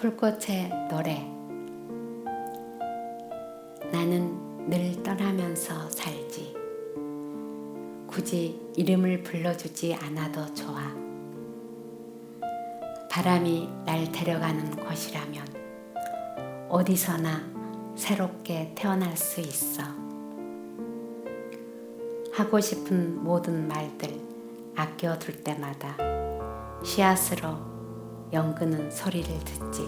불꽃의 노래. 나는 늘 떠나면서 살지. 굳이 이름을 불러주지 않아도 좋아. 바람이 날 데려가는 곳이라면 어디서나 새롭게 태어날 수 있어. 하고 싶은 모든 말들 아껴둘 때마다 씨앗으로 연그는 소리를 듣지.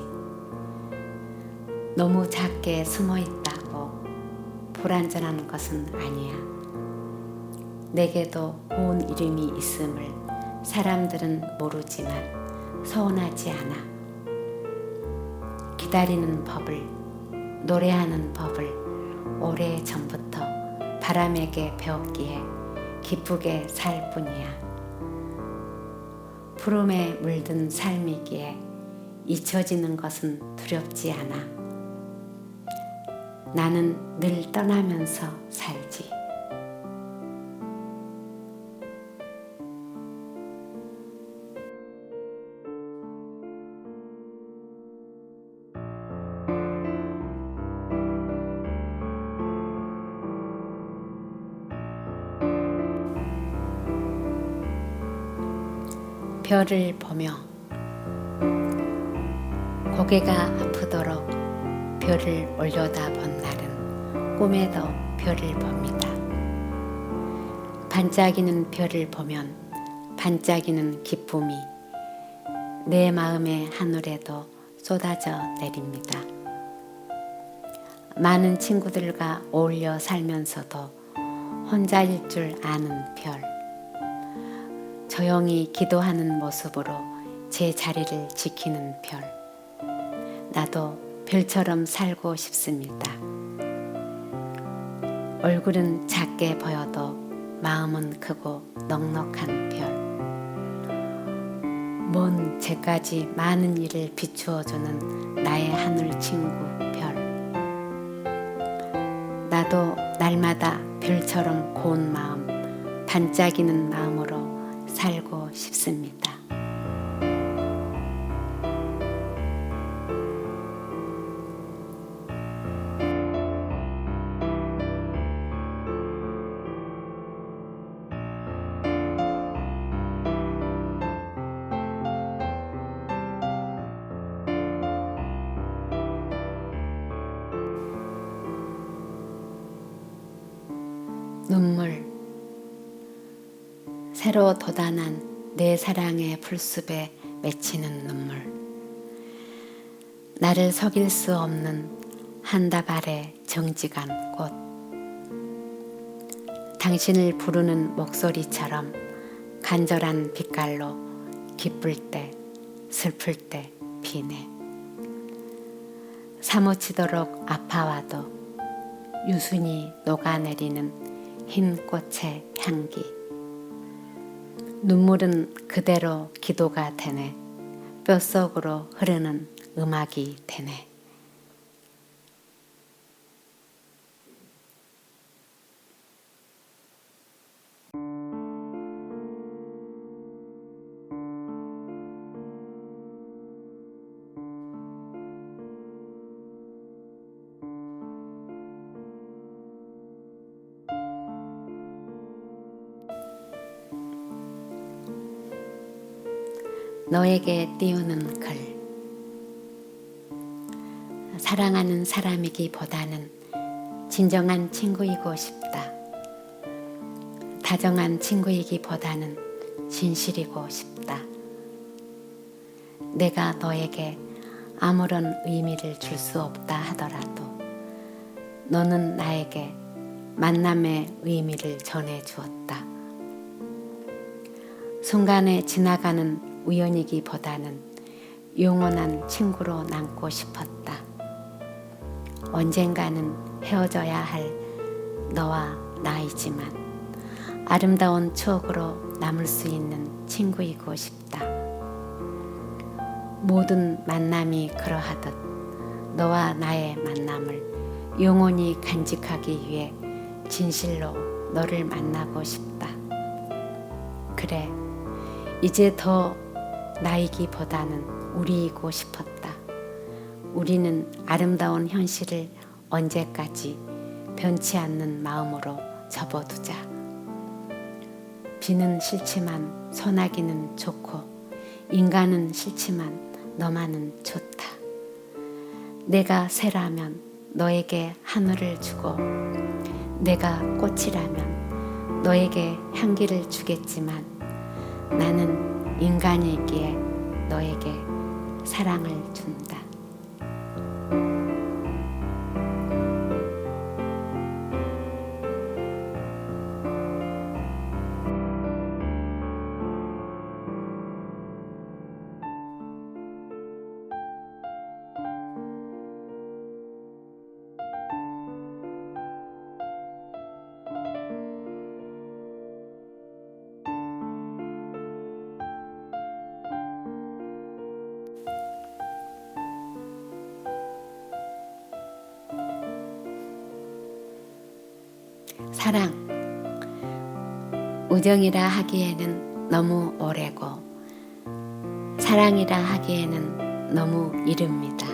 너무 작게 숨어 있다고 불완전한 것은 아니야. 내게도 고운 이름이 있음을 사람들은 모르지만 서운하지 않아. 기다리는 법을, 노래하는 법을 오래 전부터 바람에게 배웠기에 기쁘게 살 뿐이야. 푸름에 물든 삶이기에 잊혀지는 것은 두렵지 않아. 나는 늘 떠나면서 살지. 별을 보며 고개가 아프도록 별을 올려다 본 날은 꿈에도 별을 봅니다. 반짝이는 별을 보면 반짝이는 기쁨이 내 마음의 하늘에도 쏟아져 내립니다. 많은 친구들과 어울려 살면서도 혼자일 줄 아는 별. 조용히 기도하는 모습으로 제 자리를 지키는 별. 나도 별처럼 살고 싶습니다. 얼굴은 작게 보여도 마음은 크고 넉넉한 별. 먼 제까지 많은 일을 비추어주는 나의 하늘 친구 별. 나도 날마다 별처럼 고운 마음, 반짝이는 마음으로 살고 싶습니다. 새로 돋아난 내 사랑의 풀숲에 맺히는 눈물. 나를 속일 수 없는 한 다발의 정직한 꽃 당신을 부르는 목소리처럼 간절한 빛깔로 기쁠 때 슬플 때 비네. 사무치도록 아파와도 유순히 녹아내리는 흰 꽃의 향기. 눈물은 그대로 기도가 되네. 뼛속으로 흐르는 음악이 되네. 너에게 띄우는 글. 사랑하는 사람이기보다는 진정한 친구이고 싶다. 다정한 친구이기보다는 진실이고 싶다. 내가 너에게 아무런 의미를 줄 수 없다 하더라도 너는 나에게 만남의 의미를 전해 주었다. 순간에 지나가는 우연이기보다는 영원한 친구로 남고 싶었다. 언젠가는 헤어져야 할 너와 나이지만 아름다운 추억으로 남을 수 있는 친구이고 싶다. 모든 만남이 그러하듯 너와 나의 만남을 영원히 간직하기 위해 진실로 너를 만나고 싶다. 그래, 이제 더 나이기보다는 우리이고 싶었다. 우리는 아름다운 현실을 언제까지 변치 않는 마음으로 접어두자. 비는 싫지만 소나기는 좋고 인간은 싫지만 너만은 좋다. 내가 새라면 너에게 하늘을 주고 내가 꽃이라면 너에게 향기를 주겠지만 나는 인간이기에 너에게 사랑을 준다. 사랑. 우정이라 하기에는 너무 오래고, 사랑이라 하기에는 너무 이릅니다.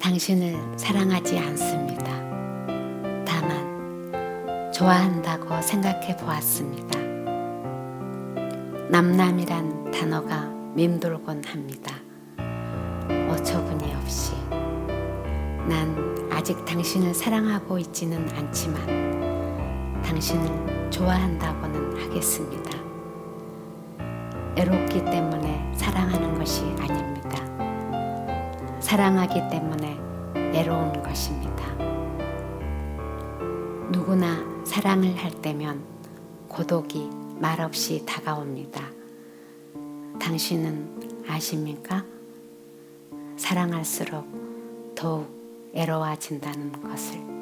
당신을 사랑하지 않습니다. 다만, 좋아한다고 생각해 보았습니다. 남남이란 단어가 맴돌곤 합니다. 어처구니 없이. 난 아직 당신을 사랑하고 있지는 않지만 당신을 좋아한다고는 하겠습니다. 애롭기 때문에 사랑하는 것이 아닙니다. 사랑하기 때문에 애로운 것입니다. 누구나 사랑을 할 때면 고독이 말없이 다가옵니다. 당신은 아십니까? 사랑할수록 더욱 애로워진다는 것을.